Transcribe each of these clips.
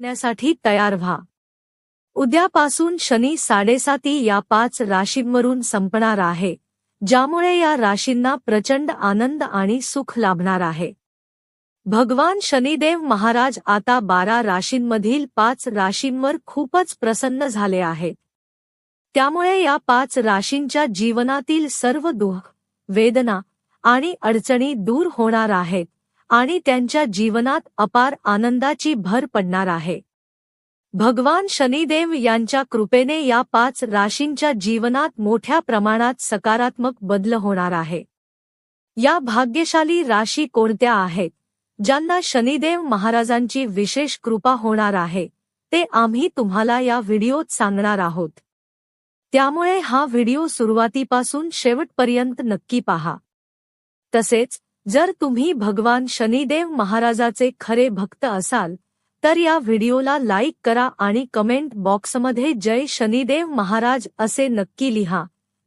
ण्यासाठी तयार व्हा. उद्यापासून शनी साडेसाती या पाच राशींवरून संपणार आहे ज्यामुळे या राशींना प्रचंड आनंद आणि सुख लाभणार आहे. भगवान शनिदेव महाराज आता बारा राशींमधील पाच राशींवर खूपच प्रसन्न झाले आहेत. त्यामुळे या पाच राशींच्या जीवनातील सर्व दुःख वेदना आणि अडचणी दूर होणार आहेत. आणि त्यांच्या जीवनात अपार आनंदाची भर पडणार आहे. भगवान शनिदेव यांच्या कृपेने या पाच राशींच्या जीवनात मोठ्या प्रमाणात सकारात्मक बदल होणार आहे. या भाग्यशाली राशी कोणत्या आहेत? ज्यांना शनिदेव महाराजांची विशेष कृपा होणार आहे ते आम्ही तुम्हाला या व्हिडिओत सांगणार आहोत. त्यामुळे हा व्हिडिओ सुरुवातीपासून शेवटपर्यंत नक्की पहा. तसेच जर तुम्ही भगवान शनिदेव महाराजाचे खरे भक्त असाल तर या व्हिडिओला लाईक करा आणि कमेंट बॉक्समध्ये जय शनिदेव महाराज असे नक्की लिहा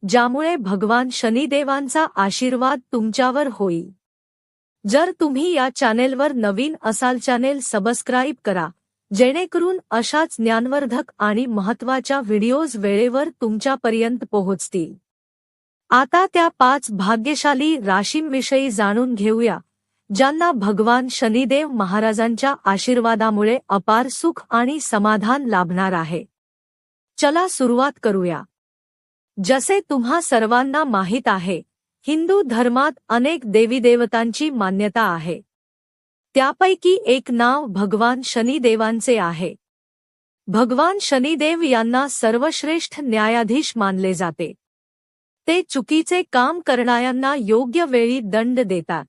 ज्यामुळे भगवान शनिदेवांचा आशीर्वाद तुमच्यावर होईल. जर तुम्ही या चॅनेलवर नवीन असाल चॅनेल सबस्क्राईब करा जेणेकरून अशाच ज्ञानवर्धक आणि महत्त्वाच्या व्हिडिओज वेळेवर तुमच्यापर्यंत पोहोचतील. आता त्या पाच भाग्यशाली राशींविषयी जाणून घेऊया ज्यांना भगवान शनिदेव महाराजांच्या आशीर्वादामुळे अपार सुख आणि समाधान लाभणार आहे. चला सुरुवात करूया. जसे तुम्हा सर्वांना माहीत आहे हिंदू धर्मात अनेक देवीदेवतांची मान्यता आहे. त्यापैकी एक नाव भगवान शनिदेवांचे आहे. भगवान शनिदेव यांना सर्वश्रेष्ठ न्यायाधीश मानले जाते. ते चुकीचे काम करणाऱ्यांना योग्य वेळी दंड देतात.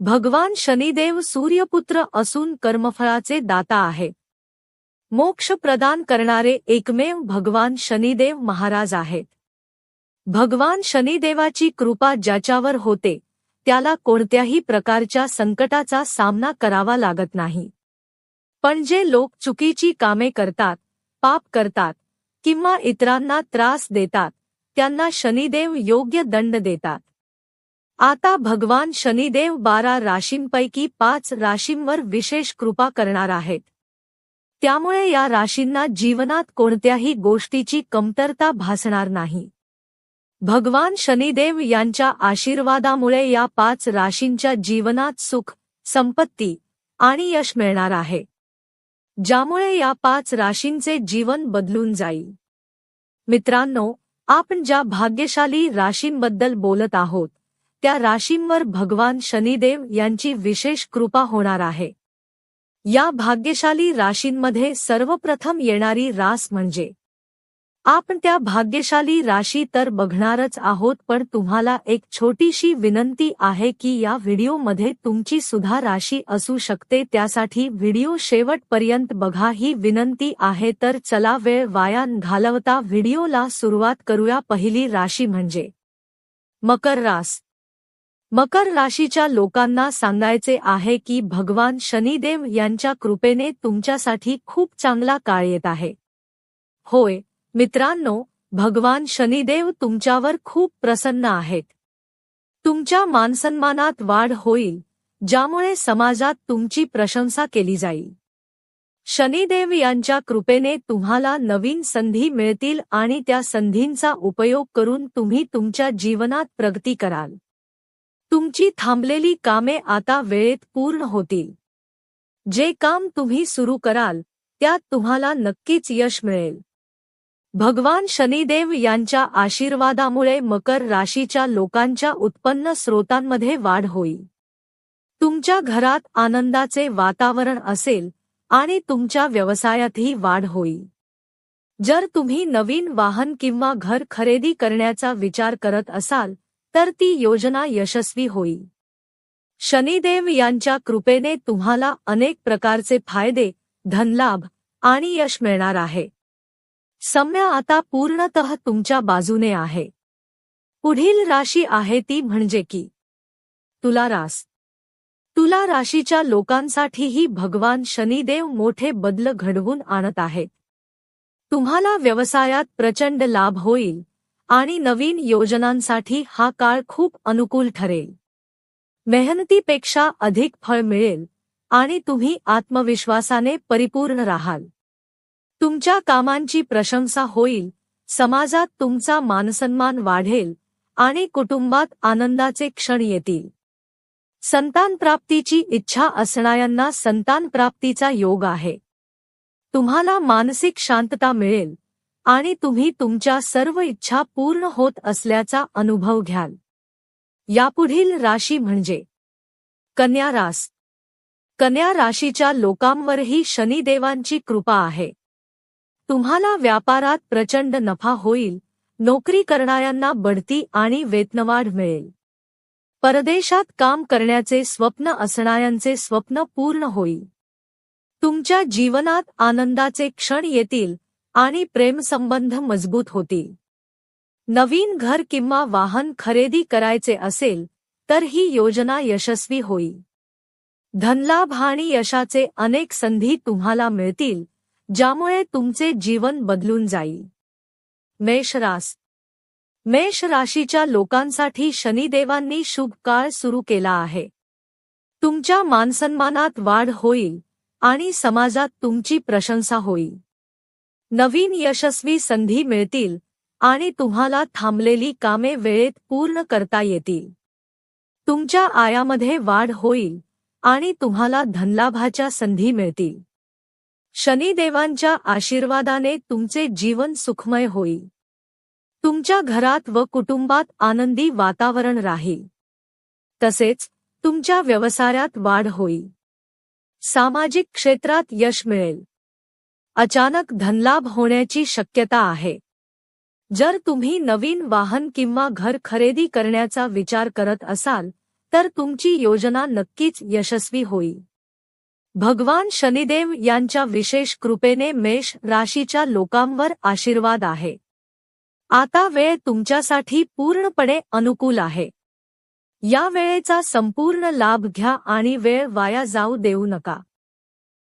भगवान शनिदेव सूर्यपुत्र असून कर्मफळाचे दाता आहे. मोक्ष प्रदान करणारे एकमेव भगवान शनिदेव महाराज आहेत. भगवान शनिदेवाची कृपा ज्याच्यावर होते त्याला कोणत्याही प्रकारच्या संकटाचा सामना करावा लागत नाही. पण जे लोक चुकीची कामे करतात पाप करतात किंवा इतरांना त्रास देतात त्यांना शनिदेव योग्य दंड देतात. आता भगवान शनिदेव बारा राशींपैकी पाच राशींवर विशेष कृपा करणार आहेत. त्यामुळे या राशींना जीवनात कोणत्याही गोष्टीची कमतरता भासणार नाही. भगवान शनिदेव यांच्या आशीर्वादामुळे या पाच राशींच्या जीवनात सुख संपत्ती आणि यश मिळणार आहे. ज्यामुळे या पाच राशींचे जीवन बदलून जाईल. मित्रांनो आपण ज्या भाग्यशाली राशींबद्दल बोलत आहोत त्या राशींवर भगवान शनिदेव यांची विशेष कृपा होणार आहे. या भाग्यशाली राशींमध्ये सर्वप्रथम येणारी रास म्हणजे आपण त्या भाग्यशाली राशी तर बघणारच आहोत पण तुम्हाला एक छोटीशी विनंती आहे की या व्हिडिओमध्ये तुमची सुद्धा राशी असू शकते त्यासाठी व्हिडिओ शेवटपर्यंत बघा. ही विनंती आहे तर चला वेळ वाया घालवता व्हिडिओला सुरुवात करूया. पहिली राशी म्हणजे मकर रास. मकर राशीच्या लोकांना सांगायचे आहे की भगवान शनिदेव यांच्या कृपेने तुमच्यासाठी खूप चांगला काळ येत आहे. होय मित्रांनो भगवान शनिदेव तुमच्यावर खूप प्रसन्न आहेत. तुमच्या मानसन्मानात वाढ होईल ज्यामुळे समाजात तुमची प्रशंसा केली जाईल. शनिदेव यांच्या कृपेने तुम्हाला नवीन संधी मिळतील आणि त्या संधींचा उपयोग करून तुम्ही तुमच्या जीवनात प्रगती कराल. तुमची थांबलेली कामे आता वेळेत पूर्ण होतील. जे काम तुम्ही सुरू कराल त्यात तुम्हाला नक्कीच यश मिळेल. भगवान शनिदेव यांच्या आशीर्वादामुळे मकर राशीच्या लोकांच्या उत्पन्न स्रोतांमध्ये वाढ होईल तुमच्या घरात आनंदाचे वातावरण असेल आणि तुमच्या व्यवसायातही वाढ होईल जर तुम्ही नवीन वाहन किंवा घर खरेदी करण्याचा विचार करत असाल तर ती योजना यशस्वी होईल शनिदेव यांच्या कृपेने तुम्हाला अनेक प्रकारचे फायदे धनलाभ आणि यश मिळणार आहे. सम्य आता पूर्णतः तुमच्या बाजूने आहे. पुढील राशी आहे ती म्हणजे की तुला रास. तुला राशीच्या लोकांसाठीही भगवान शनिदेव मोठे बदल घडवून आणत आहेत. तुम्हाला व्यवसायात प्रचंड लाभ होईल आणि नवीन योजनांसाठी हा काळ खूप अनुकूल ठरेल. मेहनतीपेक्षा अधिक फळ मिळेल आणि तुम्ही आत्मविश्वासाने परिपूर्ण राहाल. तुमच्या कामांची प्रशंसा होईल. समाजात तुमचा मानसन्मान वाढेल. आणि कुटुंबात आनंदाचे क्षण येतील. संतान प्राप्तीची इच्छा असणाऱ्यांना संतान प्राप्तीचा योग आहे. तुम्हाला मानसिक शांतता मिळेल. आणि तुम्ही तुमच्या सर्व इच्छा पूर्ण होत असल्याचा अनुभव घ्याल. यापुढील राशी म्हणजे कन्या रास. कन्या राशीच्या लोकांवरही शनिदेवांची कृपा आहे. तुम्हाला व्यापारात प्रचंड नफा होईल नोकरी करणाऱ्यांना बढती आणि वेतनवाढ मिळेल. परदेशात काम करण्याचे स्वप्न असणाऱ्यांचे स्वप्न पूर्ण होईल. तुमच्या जीवनात आनंदाचे क्षण येतील आणि प्रेमसंबंध मजबूत होतील. नवीन घर किंवा वाहन खरेदी करायचे असेल तर ही योजना यशस्वी होईल. धनलाभ आणि यशाचे अनेक संधी तुम्हाला मिळतील ज्यामुळे तुमचे जीवन बदलून जाईल. मेषरास मेष राशीच्या लोकांसाठी शनिदेवांनी शुभ काळ सुरू केला आहे. तुमच्या मानसन्मानात वाढ होईल आणि समाजात तुमची प्रशंसा होईल. नवीन यशस्वी संधी मिळतील आणि तुम्हाला थांबलेली कामे वेळेत पूर्ण करता येतील. तुमच्या आयामध्ये वाढ होईल आणि तुम्हाला धनलाभाच्या संधी मिळतील. शनिदेवांच्या आशीर्वादाने तुमचे जीवन सुखमय होईल. तुमच्या घरात व कुटुंबात आनंदी वातावरण राहील. तसेच तुमच्या व्यवसायात वाढ होईल. सामाजिक क्षेत्रात यश मिळेल. अचानक धनलाभ होण्याची शक्यता आहे. जर तुम्ही नवीन वाहन किंवा घर खरेदी करण्याचा विचार करत असाल तर तुमची योजना नक्कीच यशस्वी होईल. भगवान शनिदेव यांच्या विशेष कृपेने मेष राशीच्या लोकांवर आशीर्वाद आहे. आता वेळ तुमच्यासाठी पूर्णपणे अनुकूल आहे. या वेळेचा संपूर्ण लाभ घ्या आणि वेळ वाया जाऊ देऊ नका.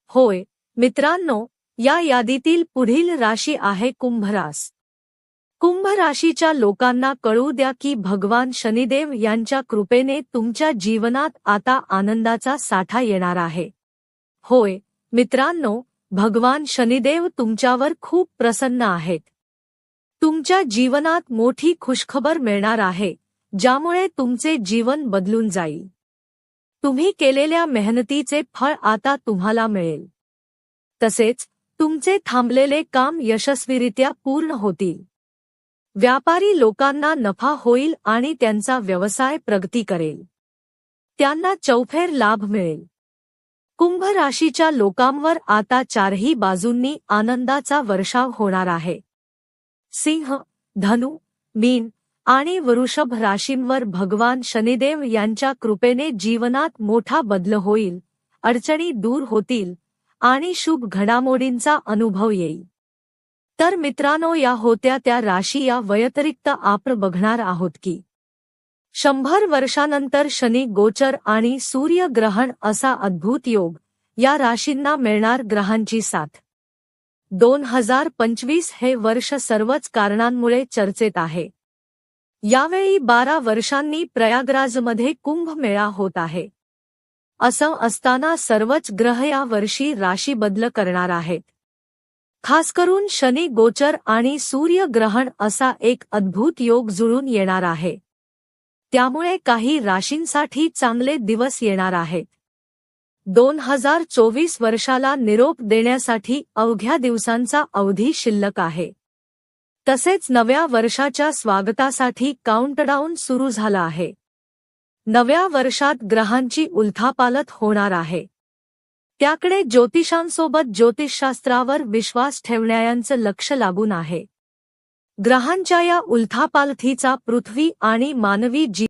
होय मित्रांनो या यादीतील पुढील राशी आहे कुंभरास. कुंभ राशीच्या लोकांना कळू द्या की भगवान शनिदेव यांच्या कृपेने तुमच्या जीवनात आता आनंदाचा साठा येणार आहे. होय मित्रांनो भगवान शनिदेव तुमच्यावर खूप प्रसन्न आहेत. तुमच्या जीवनात मोठी खुशखबर मिळणार आहे ज्यामुळे तुमचे जीवन बदलून जाईल. तुम्ही केलेल्या मेहनतीचे फळ आता तुम्हाला मिळेल. तसेच तुमचे थांबलेले काम यशस्वीरित्या पूर्ण होतील. व्यापारी लोकांना नफा होईल आणि त्यांचा व्यवसाय प्रगती करेल. त्यांना चौफेर लाभ मिळेल. कुंभ राशीच्या लोकांवर आता चारही बाजूंनी आनंदाचा वर्षाव होणार आहे. सिंह धनु मीन आणि वृषभ राशींवर भगवान शनिदेव यांच्या कृपेने जीवनात मोठा बदल होईल अडचणी दूर होतील आणि शुभ घडामोडींचा अनुभव येईल. तर मित्रांनो या होत्या त्या राशी या व्यतिरिक्त आपण बघणार आहोत की शंभर वर्षानंतर शनी गोचर आणि सूर्यग्रहण असा अद्भुत योग या राशींना मिळणार ग्रहांची साथ. दोन हजार पंचवीस हे वर्ष सर्वच कारणांमुळे चर्चेत आहे. यावेळी बारा वर्षांनी प्रयागराजमध्ये कुंभमेळा होत आहे. असं असताना सर्वच ग्रह या वर्षी राशी बदल करणार आहेत. खास करून शनी गोचर आणि सूर्यग्रहण असा एक अद्भुत योग जुळून येणार आहे. त्यामुळे काही राशींसाठी चांगले दिवस येणार आहेत. दोन हजार चोवीस वर्षाला निरोप देण्यासाठी अवघ्या दिवसांचा अवधी शिल्लक आहे. तसेच नव्या वर्षाच्या स्वागतासाठी काउंटडाऊन सुरू झाला आहे. नव्या वर्षात ग्रहांची उलथापालत होणार आहे. त्याकडे ज्योतिषांसोबत ज्योतिषशास्त्रावर विश्वास ठेवण्याचं लक्ष लागून आहे. ग्रहांच्या या उलथापालथीचा पृथ्वी आणि मानवी जी